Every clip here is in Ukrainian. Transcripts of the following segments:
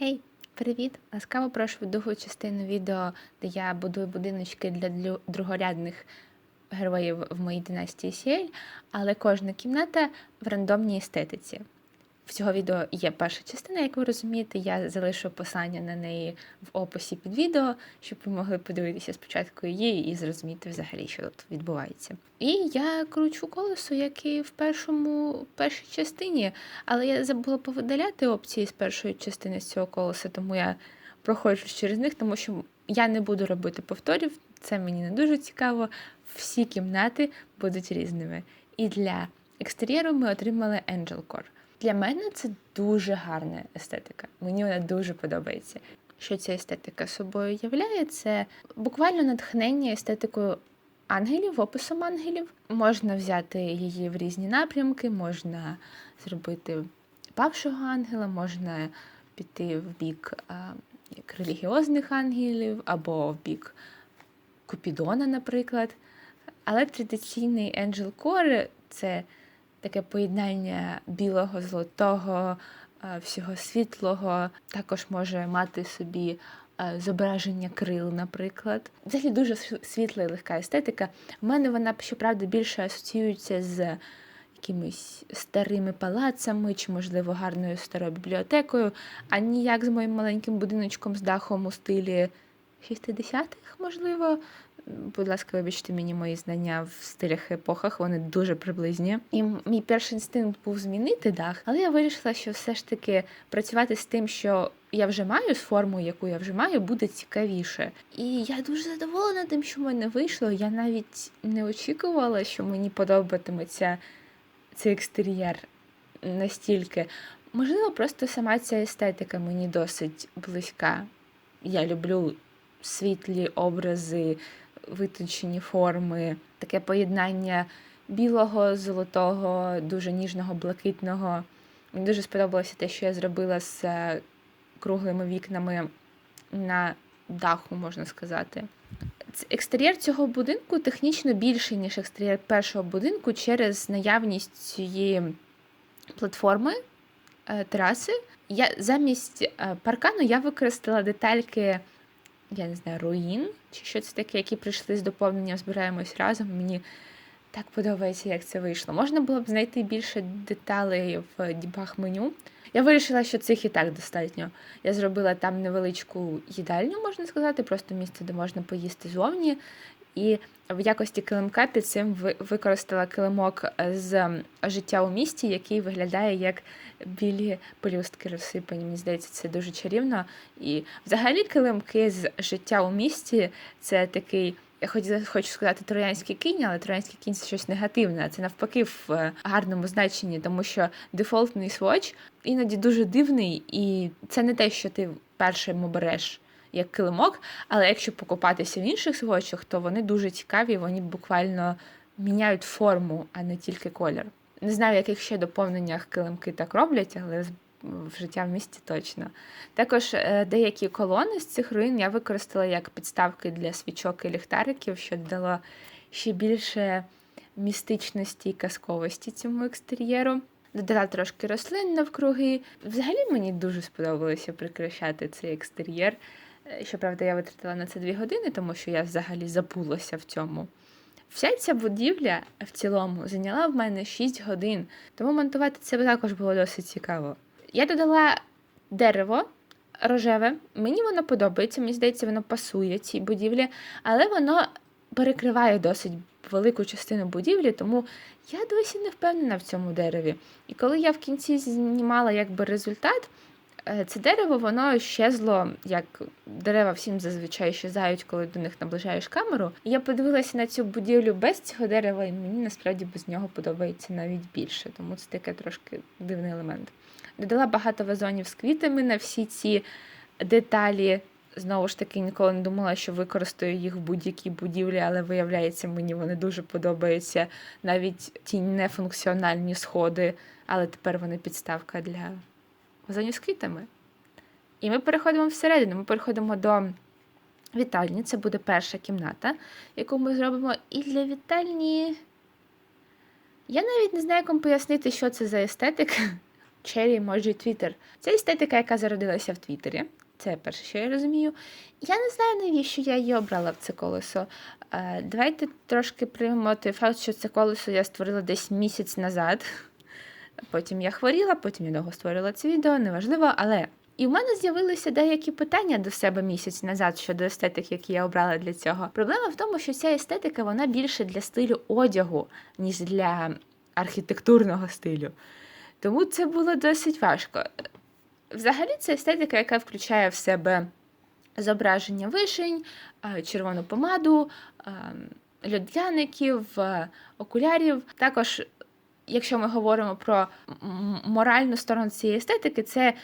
Гей, привіт! Ласкаво прошу в другу частину відео, де я будую будиночки для другорядних героїв в моїй династії Сіель, але кожна кімната в рандомній естетиці. В цього відео є перша частина, як ви розумієте. Я залишу посилання на неї в описі під відео, щоб ви могли подивитися спочатку її і зрозуміти взагалі, що тут відбувається. І я кручу колесо, як і в першому першій частині, але я забула повидаляти опції з першої частини з цього колеса, тому я проходжу через них, тому що я не буду робити повторів. Це мені не дуже цікаво. Всі кімнати будуть різними. І для екстер'єру ми отримали Angel Core. Для мене це дуже гарна естетика. Мені вона дуже подобається. Що ця естетика собою являє? Це буквально натхнення естетикою ангелів, описом ангелів. Можна взяти її в різні напрямки, можна зробити павшого ангела, можна піти в бік а, як релігіозних ангелів або в бік Купідона, наприклад. Але традиційний Angel Core – це таке поєднання білого, золотого, е, всього світлого. Також може мати собі е, зображення крил, наприклад. Взагалі дуже світла і легка естетика. У мене вона, щоправда, більше асоціюється з якимись старими палацами чи, можливо, гарною старою бібліотекою, а ніяк з моїм маленьким будиночком з дахом у стилі 60-х, можливо. Будь ласка, вибачте мені мої знання в стилях і епохах, вони дуже приблизні. І мій перший інстинкт був змінити дах, але я вирішила, що все ж таки працювати з тим, що я вже маю, з формою, яку я вже маю, буде цікавіше. І я дуже задоволена тим, що в мене вийшло. Я навіть не очікувала, що мені подобатиметься цей екстер'єр настільки. Можливо, просто сама ця естетика мені досить близька. Я люблю світлі образи, витончені форми, таке поєднання білого, золотого, дуже ніжного, блакитного. Мені дуже сподобалося те, що я зробила з е, круглими вікнами на даху, можна сказати. Екстер'єр цього будинку технічно більший, ніж екстер'єр першого будинку через наявність цієї платформи, е, тераси. Я замість е, паркану я використала детальки, я не знаю, руїн чи що це таке, які прийшли з доповненням, збираємось разом. Мені так подобається, як це вийшло. Можна було б знайти більше деталей в дібах меню. Я вирішила, що цих і так достатньо. Я зробила там невеличку їдальню, можна сказати, просто місце, де можна поїсти зовні. І в якості килимка під цим ви- використала килимок з життя у місті, який виглядає як білі пелюстки розсипані. Мені здається, це дуже чарівно. І взагалі килимки з життя у місті це такий. Я хоч хочу сказати троянський кінь, але троянський кінь це щось негативне. Це навпаки в е, гарному значенні, тому що дефолтний сводч іноді дуже дивний, і це не те, що ти першим обереш як килимок. Але якщо покупатися в інших сводчах, то вони дуже цікаві, вони буквально міняють форму, а не тільки колір. Не знаю, в яких ще доповненнях килимки так роблять, але в життя в місті точно. Також е, деякі колони з цих руїн я використала як підставки для свічок і ліхтариків, що додало ще більше містичності і казковості цьому екстер'єру. Додала трошки рослин навкруги. Взагалі мені дуже сподобалося прикрашати цей екстер'єр. Щоправда, я витратила на це дві години, тому що я взагалі забулася в цьому. Вся ця будівля в цілому зайняла в мене 6 годин, тому монтувати це також було досить цікаво. Я додала дерево рожеве, мені воно подобається, мені здається, воно пасує цій будівлі, але воно перекриває досить велику частину будівлі, тому я досі не впевнена в цьому дереві. І коли я в кінці знімала якби результат, це дерево воно щезло, як дерева всім зазвичай щезають, коли до них наближаєш камеру. Я подивилася на цю будівлю без цього дерева, і мені насправді без нього подобається навіть більше, тому це таке трошки дивний елемент. Додала багато вазонів з квітами на всі ці деталі. Знову ж таки, ніколи не думала, що використаю їх в будь-якій будівлі, але виявляється, мені вони дуже подобаються. Навіть ті нефункціональні сходи, але тепер вони підставка для вазонів з квітами. І ми переходимо всередину. Ми переходимо до вітальні. Це буде перша кімната, яку ми зробимо. І для вітальні. Я навіть не знаю, як пояснити, що це за естетика. Cherry Emoji Twitter. Це естетика, яка зародилася в Твіттері. Це перше, що я розумію. Я не знаю, навіщо я її обрала в це колесо. Е, Давайте трошки приймемо той факт, що це колесо я створила десь місяць назад. Потім я хворіла, потім я довго створила це відео, неважливо, але. І в мене з'явилися деякі питання до себе місяць назад щодо естетик, які я обрала для цього. Проблема в тому, що ця естетика вона більше для стилю одягу, ніж для архітектурного стилю. Тому це було досить важко. Взагалі, це естетика, яка включає в себе зображення вишень, е, червону помаду, е, льодяників, е, окулярів. Також, якщо ми говоримо про моральну сторону цієї естетики, це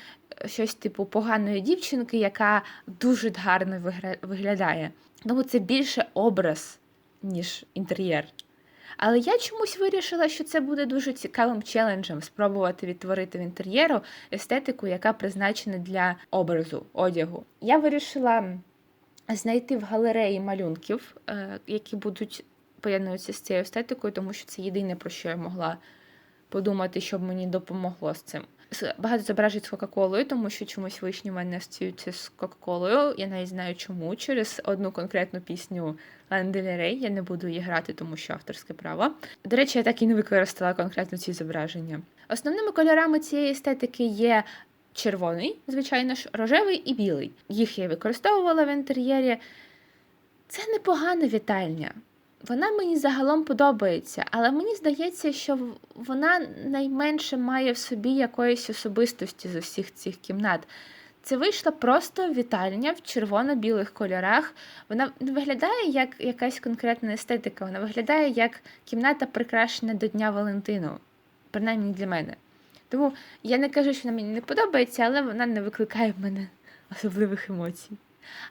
щось типу поганої дівчинки, яка дуже гарно виглядає. Тому це більше образ, ніж інтер'єр. Але я чомусь вирішила, що це буде дуже цікавим челенджем спробувати відтворити в інтер'єру естетику, яка призначена для образу, одягу. Я вирішила знайти в галереї малюнків, е, які будуть поєднуються з цією естетикою, тому що це єдине, про що я могла подумати, щоб мені допомогло з цим. Багато зображень з Кока-Колою, тому що чомусь вишні в мене асоціюються з Кока-Колою. Я навіть знаю чому. Через одну конкретну пісню Рей. Я не буду її грати, тому що авторське право. До речі, я так і не використала конкретно ці зображення. Основними кольорами цієї естетики є червоний, звичайно ж, рожевий і білий. Їх я використовувала в інтер'єрі. Це непогана вітальня. Вона мені загалом подобається, але мені здається, що вона найменше має в собі якоїсь особистості з усіх цих кімнат. Це вийшла просто вітальня в червоно-білих кольорах. Вона не виглядає як якась конкретна естетика, вона виглядає як кімната прикрашена до Дня Валентину, принаймні для мене. Тому я не кажу, що вона мені не подобається, але вона не викликає в мене особливих емоцій.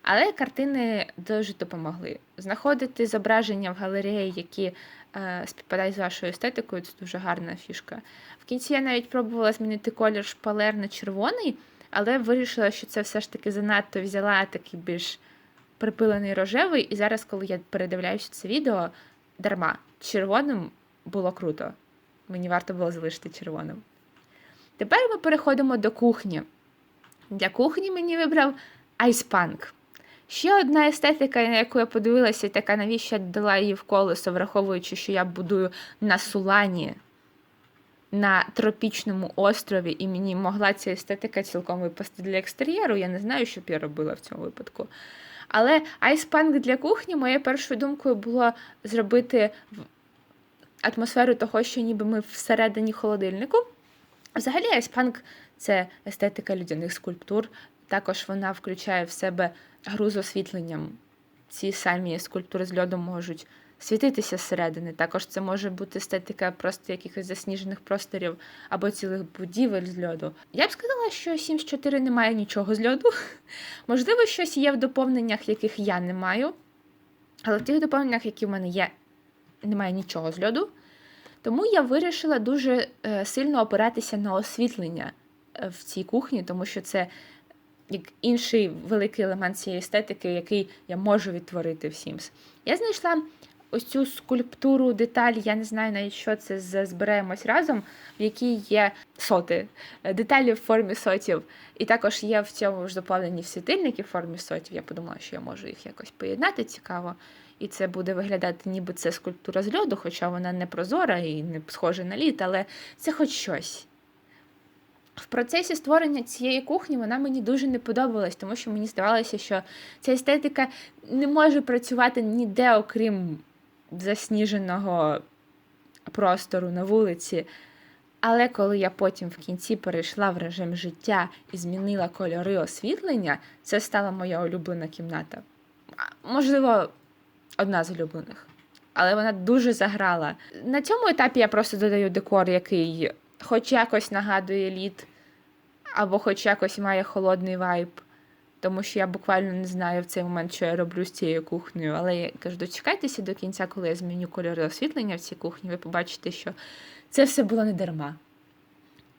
Але картини дуже допомогли. Знаходити зображення в галереї, які е, співпадають з вашою естетикою, це дуже гарна фішка. В кінці я навіть пробувала змінити колір шпалер на червоний, але вирішила, що це все ж таки занадто взяла такий більш припилений рожевий. І зараз, коли я передивляюся це відео, дарма. Червоним було круто. Мені варто було залишити червоним. Тепер ми переходимо до кухні. Для кухні мені вибрав айспанк. Ще одна естетика, на яку я подивилася, така навіщо я дала її в колесо, враховуючи, що я будую на Сулані, на тропічному острові, і мені могла ця естетика цілком випасти для екстер'єру. Я не знаю, що б я робила в цьому випадку. Але айспанк для кухні, моєю першою думкою було зробити атмосферу того, що ніби ми всередині холодильнику. Взагалі, айспанк це естетика людяних скульптур. Також вона включає в себе гру з освітленням. Ці самі скульптури з льоду можуть світитися зсередини. Також це може бути естетика просто якихось засніжених просторів або цілих будівель з льоду. Я б сказала, що Sims 4 не має нічого з льоду. Можливо, щось є в доповненнях, яких я не маю. Але в тих доповненнях, які в мене є, немає нічого з льоду. Тому я вирішила дуже е, сильно опиратися на освітлення е, в цій кухні, тому що це як інший великий елемент цієї естетики, який я можу відтворити в Sims. Я знайшла ось цю скульптуру деталь, я не знаю навіть, що це з збираємось разом, в якій є соти, деталі в формі сотів. І також є в цьому ж доповнені світильники в формі сотів. Я подумала, що я можу їх якось поєднати цікаво. І це буде виглядати, ніби це скульптура з льоду, хоча вона не прозора і не схожа на лід, але це хоч щось. В процесі створення цієї кухні вона мені дуже не подобалась, тому що мені здавалося, що ця естетика не може працювати ніде, окрім засніженого простору на вулиці. Але коли я потім в кінці перейшла в режим життя і змінила кольори освітлення, це стала моя улюблена кімната. Можливо, одна з улюблених. Але вона дуже заграла. На цьому етапі я просто додаю декор, який хоч якось нагадує лід, або хоч якось має холодний вайб. Тому що я буквально не знаю в цей момент, що я роблю з цією кухнею. Але я кажу, дочекайтеся до кінця, коли я зміню кольори освітлення в цій кухні, ви побачите, що це все було не дарма.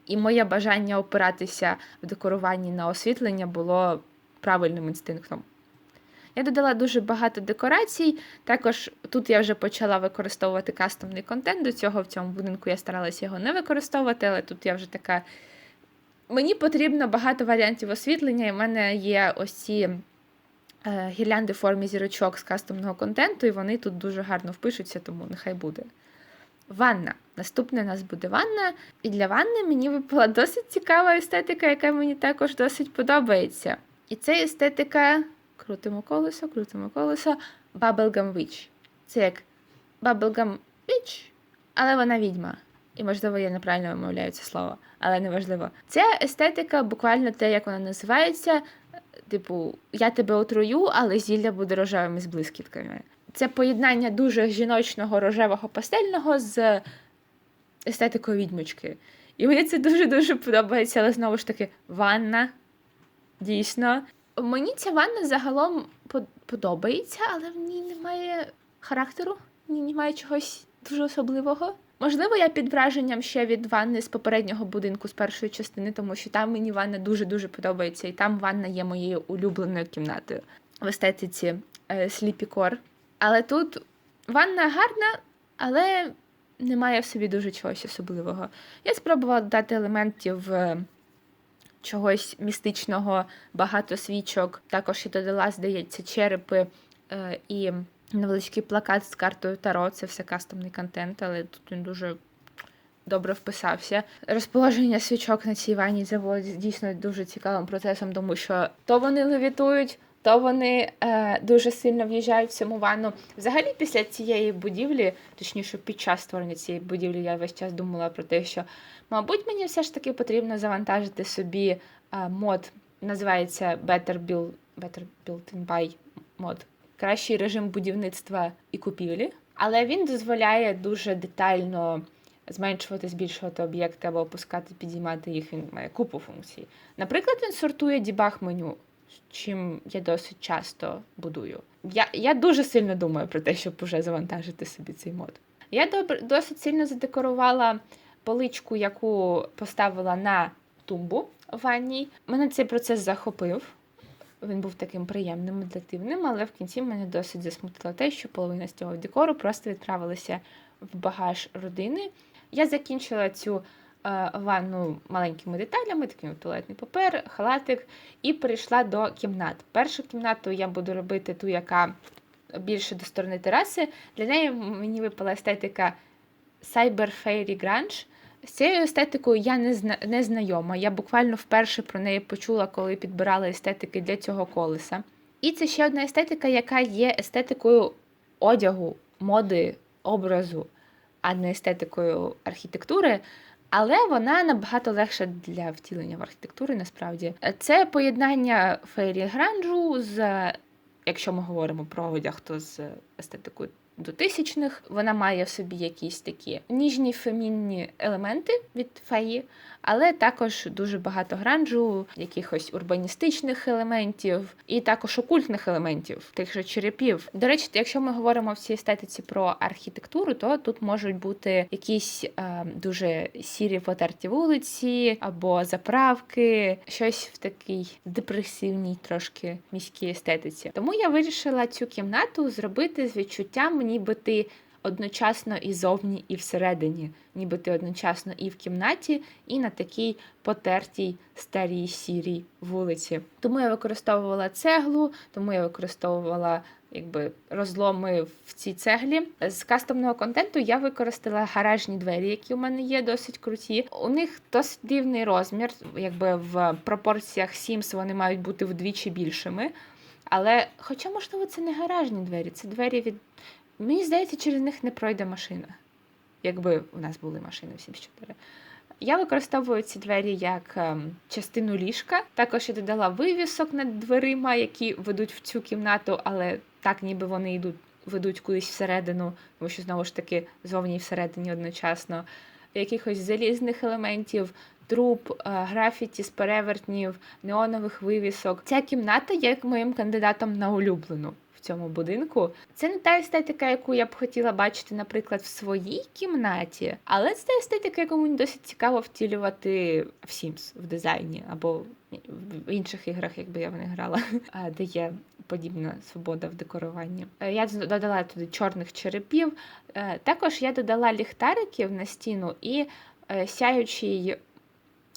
І моє бажання опиратися в декоруванні на освітлення було правильним інстинктом. Я додала дуже багато декорацій. Також тут я вже почала використовувати кастомний контент. До цього в цьому будинку я старалася його не використовувати, але тут я вже така Мені потрібно багато варіантів освітлення, і в мене є ось ці е, гірлянди в формі зірочок з кастомного контенту, і вони тут дуже гарно впишуться, тому нехай буде. Ванна. Наступне у нас буде ванна. І для ванни мені випала досить цікава естетика, яка мені також досить подобається. І це естетика. Крутимо колесо, крутимо колесо. Bubblegum Witch. Це як Bubblegum Witch, але вона відьма. І, можливо, я неправильно вимовляю це слово, але неважливо. Ця естетика, буквально те, як вона називається. Типу, я тебе отрую, але зілля буде рожевими з блискітками. Це поєднання дуже жіночного рожевого пастельного з естетикою відьмочки. І мені це дуже-дуже подобається, але знову ж таки, ванна. Дійсно. Мені ця ванна загалом подобається, але в ній немає характеру, в ній немає чогось дуже особливого. Можливо, я під враженням ще від ванни з попереднього будинку з першої частини, тому що там мені ванна дуже-дуже подобається, і там ванна є моєю улюбленою кімнатою в естетиці е, Sleepy Core. Але тут ванна гарна, але немає в собі дуже чогось особливого. Я спробувала додати елементів е, чогось містичного, багато свічок. Також і додала, здається, черепи е, і невеличкий плакат з картою Таро. Це все кастомний контент, але тут він дуже. Добре вписався. Розположення свічок на цій ванні заводі дійсно дуже цікавим процесом, тому що то вони левітують, то вони е, дуже сильно в'їжджають в цьому ванну. Взагалі, після цієї будівлі, точніше, під час створення цієї будівлі, я весь час думала про те, що, мабуть, мені все ж таки потрібно завантажити собі е, мод, називається Better Build, Better and Buy мод. Кращий режим будівництва і купівлі, але він дозволяє дуже детально зменшувати, збільшувати об'єкти або опускати, підіймати їх. Він має купу функцій. Наприклад, він сортує дебаг меню, чим я досить часто будую. Я я дуже сильно думаю про те, щоб уже завантажити собі цей мод. Я добр, досить сильно задекорувала поличку, яку поставила на тумбу в ванній. Мене цей процес захопив. Він був таким приємним, медитативним, але в кінці мене досить засмутило те, що половина з цього декору просто відправилася в багаж родини. Я закінчила цю ванну маленькими деталями, таким як туалетний папер, халатик, і перейшла до кімнат. Першу кімнату я буду робити ту, яка більше до сторони тераси. Для неї мені випала естетика Cyber Fairy Grunge. З цією естетикою я не зна... не знайома. Я буквально вперше про неї почула, коли підбирала естетики для цього колеса. І це ще одна естетика, яка є естетикою одягу, моди, образу, а не естетикою архітектури. Але вона набагато легша для втілення в архітектури, насправді. Це поєднання фейрі гранджу з, якщо ми говоримо про одяг, то з естетикою до тисячних. Вона має в собі якісь такі ніжні фемінні елементи від феї, але також дуже багато гранжу, якихось урбаністичних елементів і також окультних елементів, тих же черепів. До речі, якщо ми говоримо в цій естетиці про архітектуру, то тут можуть бути якісь е, дуже сірі потерті вулиці або заправки, щось в такій депресивній трошки міській естетиці. Тому я вирішила цю кімнату зробити з відчуттям, ніби ти одночасно і зовні, і всередині, ніби ти одночасно і в кімнаті, і на такій потертій старій сірій вулиці. Тому я використовувала цеглу, тому я використовувала якби розломи в цій цеглі. З кастомного контенту я використала гаражні двері, які у мене є, досить круті. У них досить дивний розмір, якби в пропорціях Sims вони мають бути вдвічі більшими. Але, хоча, можливо, це не гаражні двері, це двері від Мені здається, через них не пройде машина. Якби у нас були машини в 74. Я використовую ці двері як ем, частину ліжка. Також я додала вивісок над дверима, які ведуть в цю кімнату, але так, ніби вони йдуть, ведуть кудись всередину, тому що знову ж таки зовні і всередині одночасно. Якихось залізних елементів, труб, е, графіті з перевертнів, неонових вивісок. Ця кімната є моїм кандидатом на улюблену цьому будинку. Це не та естетика, яку я б хотіла бачити, наприклад, в своїй кімнаті, але це та естетика, яку мені досить цікаво втілювати в Sims, в дизайні або в інших іграх, якби я в них грала, де є подібна свобода в декоруванні. Е, я додала туди чорних черепів. Е, також я додала ліхтариків на стіну і е, сяючий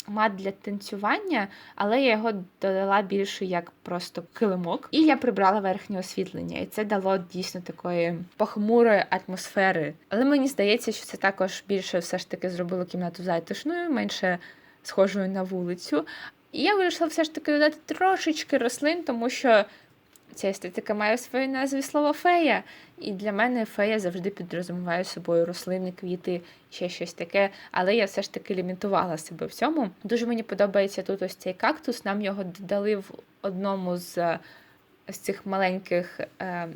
мат для танцювання, але я його додала більше як просто килимок. І я прибрала верхнє освітлення, і це дало дійсно такої похмурої атмосфери. Але мені здається, що це також більше все ж таки зробило кімнату затишною, менше схожою на вулицю. І я вирішила все ж таки додати трошечки рослин, тому що ця естетика має в своїй назві слово фея. І для мене фея завжди підрозуміває собою рослини, квіти, ще щось таке. Але я все ж таки лімітувала себе в цьому. Дуже мені подобається тут ось цей кактус. Нам його додали в одному з, з цих маленьких. Е,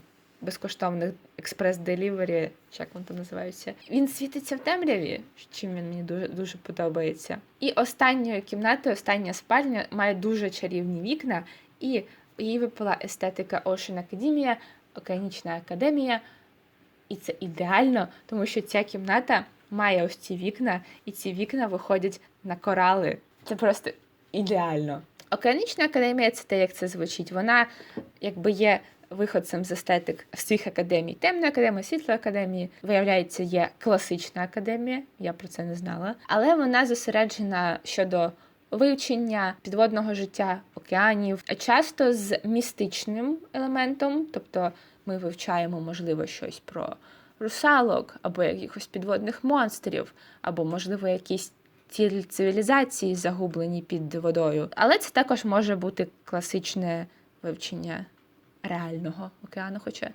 Безкоштовних експрес-делівері, як вони там називаються. Він світиться в темряві, чим він мені дуже дуже подобається. І останньою кімнатою, остання спальня має дуже чарівні вікна, і їй випала естетика Ocean Academia, Океанічна академія. І це ідеально, тому що ця кімната має ось ці вікна, і ці вікна виходять на корали. Це просто ідеально. Океанічна академія це те, як це звучить. Вона якби є виходцем з естетик всіх академій. Темної академії, світлої академії, виявляється, є класична академія, я про це не знала. Але вона зосереджена щодо вивчення підводного життя океанів, часто з містичним елементом, тобто ми вивчаємо, можливо, щось про русалок, або якихось підводних монстрів, або, можливо, якісь цілі цивілізації загублені під водою. Але це також може бути класичне вивчення реального океану. Хоча,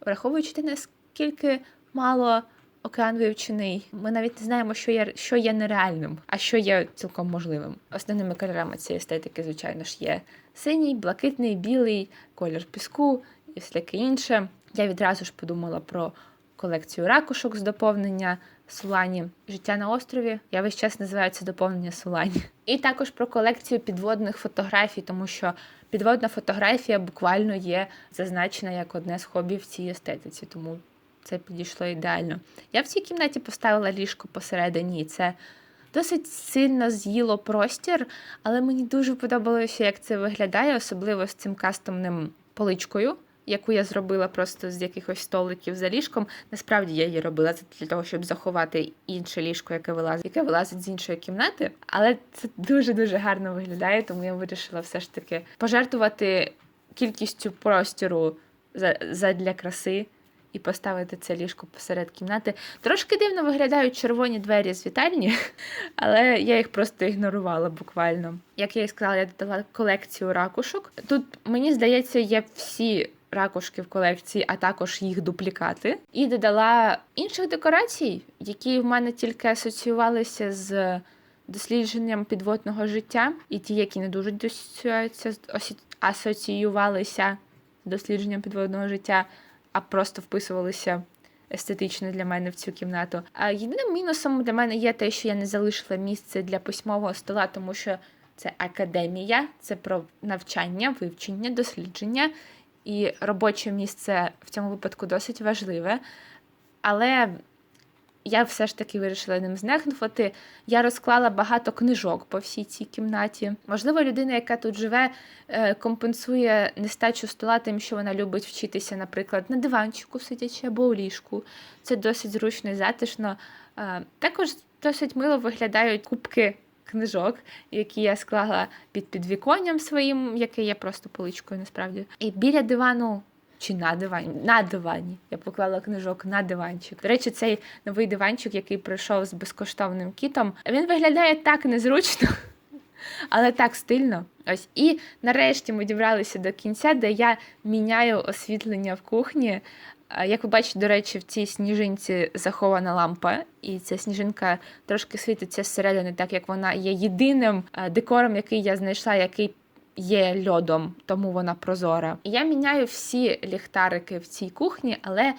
враховуючи те, наскільки мало океан вивчений, ми навіть не знаємо, що є, що є нереальним, а що є цілком можливим. Основними кольорами цієї естетики, звичайно ж, є синій, блакитний, білий, колір піску і всяке інше. Я відразу ж подумала про колекцію ракушок з доповнення Сулані. Життя на острові. Я весь час називаю це доповнення Сулані. І також про колекцію підводних фотографій, тому що підводна фотографія буквально є зазначена як одне з хобі в цій естетиці, тому це підійшло ідеально. Я в цій кімнаті поставила ліжко посередині, це досить сильно з'їло простір, але мені дуже подобалося, як це виглядає, особливо з цим кастомним поличкою яку я зробила просто з якихось столиків за ліжком. Насправді я її робила це для того, щоб заховати інше ліжко, яке вилазить, яке вилазить з іншої кімнати. Але це дуже-дуже гарно виглядає, тому я вирішила все ж таки пожертвувати кількістю простіру для краси. І поставити це ліжко посеред кімнати. Трошки дивно виглядають червоні двері з вітальні, але я їх просто ігнорувала буквально. Як я і сказала, я додала колекцію ракушок. Тут, мені здається, є всі ракушки в колекції, а також їх дуплікати. І додала інших декорацій, які в мене тільки асоціювалися з дослідженням підводного життя, і ті, які не дуже асоціювалися з дослідженням підводного життя, а просто вписувалися. Естетично для мене в цю кімнату. А єдиним мінусом для мене є те, що я не залишила місце для письмового стола, тому що це академія, це про навчання, вивчення, дослідження і робоче місце в цьому випадку досить важливе. Але я все ж таки вирішила ним знехнути. Я розклала багато книжок по всій цій кімнаті. Можливо, людина, яка тут живе, е, компенсує нестачу стола тим, що вона любить вчитися, наприклад, на диванчику сидячи або у ліжку. Це досить зручно і затишно. Е, також досить мило виглядають кубки книжок, які я склала під підвіконням своїм, яке є просто поличкою насправді. І біля дивану. Чи на дивані? На дивані. Я поклала книжок на диванчик. До речі, цей новий диванчик, який прийшов з безкоштовним кітом, він виглядає так незручно, але так стильно. Ось. І нарешті ми дібралися до кінця, де я міняю освітлення в кухні. Як ви бачите, до речі, в цій сніжинці захована лампа, і ця сніжинка трошки світиться зсередини, так як вона є єдиним декором, який я знайшла, який є льодом, тому вона прозора. Я міняю всі ліхтарики в цій кухні, але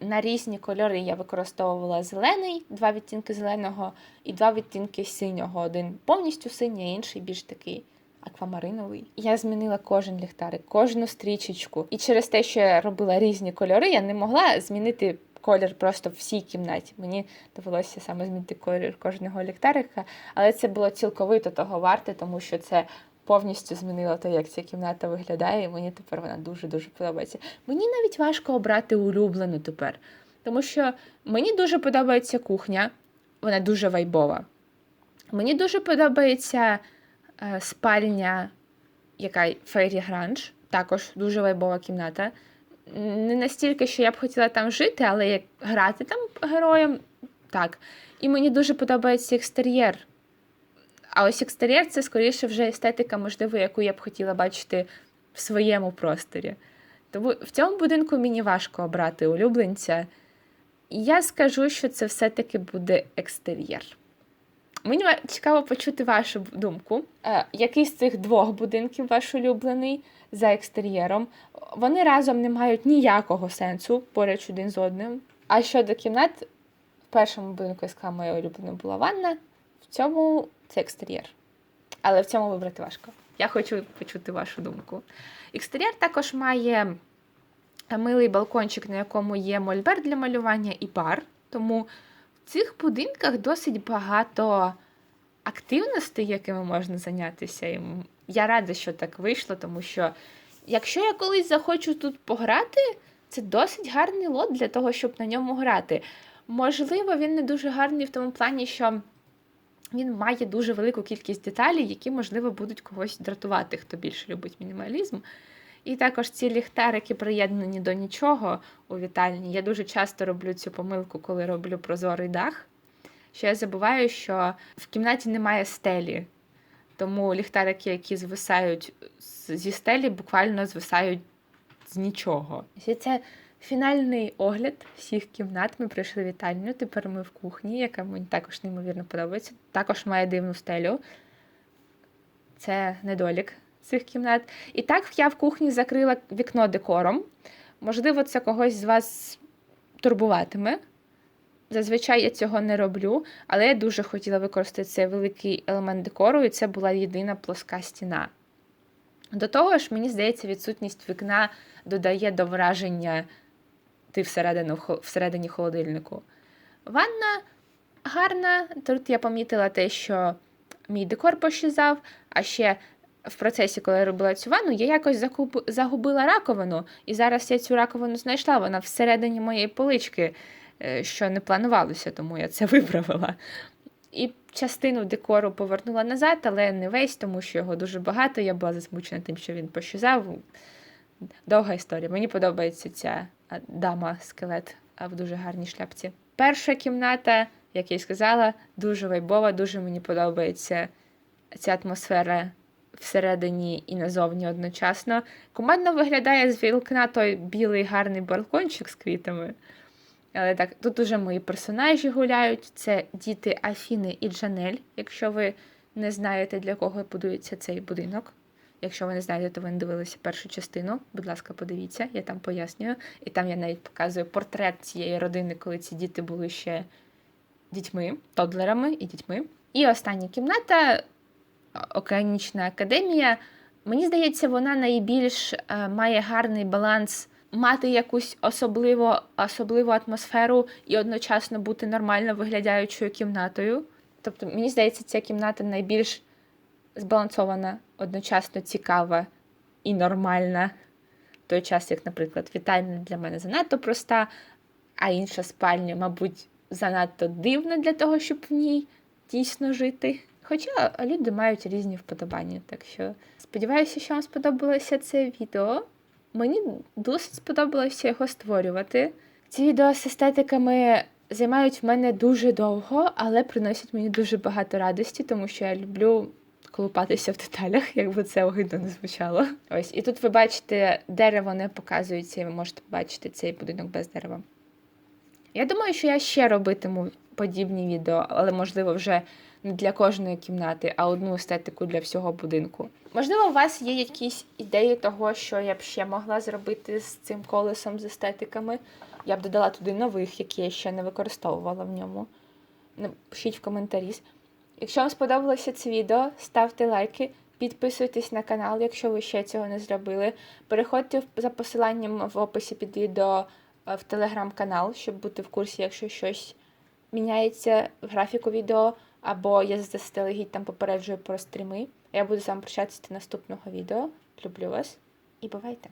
на різні кольори я використовувала зелений, два відтінки зеленого і два відтінки синього. Один повністю синій, а інший більш такий аквамариновий. Я змінила кожен ліхтарик, кожну стрічечку. І через те, що я робила різні кольори, я не могла змінити колір просто в всій кімнаті. Мені довелося саме змінити колір кожного ліхтарика, але це було цілковито того варте, тому що це. Повністю змінило те, як ця кімната виглядає, і мені тепер вона дуже-дуже подобається. Мені навіть важко обрати улюблену тепер, тому що мені дуже подобається кухня, вона дуже вайбова. Мені дуже подобається е, спальня, яка Фейрі Гранж, також дуже вайбова кімната. Не настільки, що я б хотіла там жити, але як грати там героєм, так. І мені дуже подобається екстер'єр. А ось екстер'єр це скоріше вже естетика, можливо, яку я б хотіла бачити в своєму просторі. Тому в цьому будинку мені важко обрати улюбленця. Я скажу, що це все-таки буде екстер'єр. Мені цікаво почути вашу думку. Е, який з цих двох будинків ваш улюблений за екстер'єром? Вони разом не мають ніякого сенсу поруч один з одним. А щодо кімнат, в першому будинку я сказала, моя улюблена була ванна, цьому це екстер'єр. Але в цьому вибрати важко. Я хочу почути вашу думку. Екстер'єр також має милий балкончик, на якому є мольбер для малювання і бар. Тому в цих будинках досить багато активностей, якими можна зайнятися. І я рада, що так вийшло, тому що якщо я колись захочу тут пограти, це досить гарний лот для того, щоб на ньому грати. Можливо, він не дуже гарний в тому плані, що він має дуже велику кількість деталей, які, можливо, будуть когось дратувати, хто більше любить мінімалізм. І також ці ліхтарики приєднані до нічого у вітальні. Я дуже часто роблю цю помилку, коли роблю прозорий дах. Що я забуваю, що в кімнаті немає стелі. Тому ліхтарики, які звисають зі стелі, буквально звисають з нічого. Це фінальний огляд всіх кімнат. Ми прийшли в вітальню. Тепер ми в кухні, яка мені також неймовірно подобається. Також має дивну стелю. Це недолік цих кімнат. І так я в кухні закрила вікно декором. Можливо, це когось з вас турбуватиме. Зазвичай я цього не роблю, але я дуже хотіла використати цей великий елемент декору, і це була єдина плоска стіна. До того ж, мені здається, відсутність вікна додає до враження ти всередину, всередині холодильнику. Ванна гарна. Тут я помітила те, що мій декор пощазав, а ще в процесі, коли я робила цю ванну, я якось закуп- загубила раковину, і зараз я цю раковину знайшла. Вона всередині моєї полички, е, що не планувалося, тому я це виправила. І частину декору повернула назад, але не весь, тому що його дуже багато. Я була засмучена тим, що він пощазав. Довга історія. Мені подобається ця дама скелет в дуже гарній шляпці. Перша кімната, як я й сказала, дуже вайбова, дуже мені подобається ця атмосфера всередині і назовні одночасно. Кумедно виглядає з вікна той білий гарний балкончик з квітами. Але так, тут уже мої персонажі гуляють. Це діти Афіни і Джанель. Якщо ви не знаєте, для кого будується цей будинок. Якщо ви не знаєте, то ви не дивилися першу частину. Будь ласка, подивіться, я там пояснюю. І там я навіть показую портрет цієї родини, коли ці діти були ще дітьми, тодлерами і дітьми. І остання кімната Океанічна академія. Мені здається, вона найбільш е, має гарний баланс мати якусь особливу, особливу атмосферу і одночасно бути нормально виглядаючою кімнатою. Тобто, мені здається, ця кімната найбільш збалансована, одночасно цікава і нормальна. В той час, як, наприклад, вітальня для мене занадто проста, а інша спальня, мабуть, занадто дивна для того, щоб в ній дійсно жити. Хоча люди мають різні вподобання, так що сподіваюся, що вам сподобалося це відео. Мені досить сподобалося його створювати. Ці відео з естетиками займають в мене дуже довго, але приносять мені дуже багато радості, тому що я люблю колупатися в деталях, якби це огидно не звучало. Ось, і тут ви бачите, дерево не показується, і ви можете побачити цей будинок без дерева. Я думаю, що я ще робитиму подібні відео, але можливо вже не для кожної кімнати, а одну естетику для всього будинку. Можливо, у вас є якісь ідеї того, що я б ще могла зробити з цим колесом з естетиками. Я б додала туди нових, які я ще не використовувала в ньому. Напишіть в коментарі. Якщо вам сподобалося це відео, ставте лайки, підписуйтесь на канал, якщо ви ще цього не зробили. Переходьте за посиланням в описі під відео е, в телеграм-канал, щоб бути в курсі, якщо щось міняється в графіку відео, або я заздалегідь там попереджую про стріми. Я буду з вами прощатися до наступного відео. Люблю вас і бувайте!